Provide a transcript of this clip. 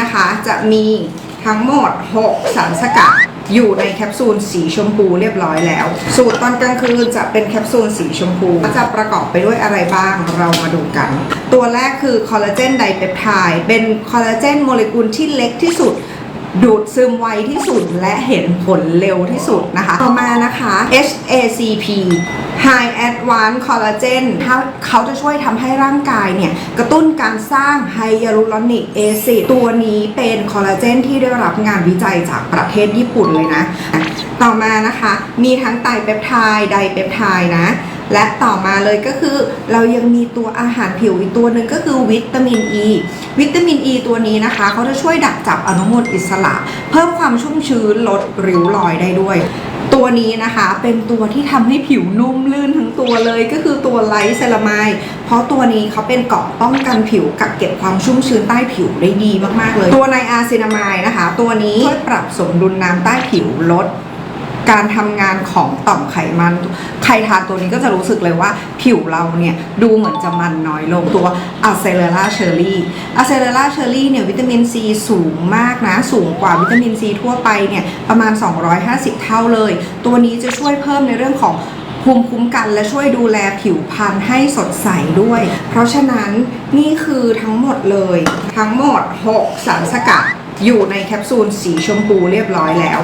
นะคะ จะมีทั้งหมด 6 สารสกัดอยู่ในแคปซูลสีชมพูเรียบร้อยแล้ว สูตรตอนกลางคืนจะเป็นแคปซูลสีชมพูจะประกอบไปด้วยอะไรบ้างเรามาดูกัน ตัวแรกคือคอลลาเจนไดเปปไทด์เป็นคอลลาเจนโมเลกุลที่เล็กที่สุดดูดซึมไวที่สุดและเห็นผลเร็วที่สุดนะคะ ต่อมานะคะ HACP High Advanced Collagen ถ้าเขาจะช่วยทำให้ร่างกายเนี่ย กระตุ้นการสร้างไฮยาลูรอนิกแอซิดตัวนี้เป็นคอลลาเจนที่ได้รับงานวิจัยจากประเทศญี่ปุ่นเลยนะ ต่อมานะคะ มีทั้งไตเปปไทด์ไดเปปไทด์นะ และต่อมาเลยก็คือ เรายังมีตัวอาหารผิวอีกตัวหนึ่งก็คือวิตามินอ e. ีวิตามินอ e ีตัวนี้นะคะเขาจะช่วยดักจับอนุมูลอิสระ เพิ่มความชุ่มชื้นลดริ้วรอยได้ด้วยตัวนี้นะคะเป็นตัวที่ทำให้ผิวนุ่มลื่นทั้งตัวเลยก็คือตัวไลท์เซรามายเพราะตัวนี้เขาเป็นเกราะป้องกันผิวกักเก็บความชุ่มชื้นใต้ผิวได้ดีมากๆเลย ตัวไนอาซินามายนะคะ ตัวนี้ช่วยปรับสมดุลน้ำใต้ผิวลด การทำงานของต่อมไขมัน ใครทานตัวนี้ก็จะรู้สึกเลยว่าผิวเราเนี่ย ดูเหมือนจะมันน้อยลงตัวอะเซเลราเชอรี่อะเซเลราเชอรี่เนี่ย วิตามินซีสูงมากนะ สูงกว่าวิตามินซีทั่วไปเนี่ย ประมาณ 250 เท่าเลย ตัวนี้จะช่วยเพิ่มในเรื่องของภูมิคุ้มกันและช่วยดูแลผิวพรรณให้สดใสด้วย เพราะฉะนั้นนี่คือทั้งหมดเลย ทั้งหมด 6 สารสกัดอยู่ในแคปซูลสีชมพูเรียบร้อยแล้ว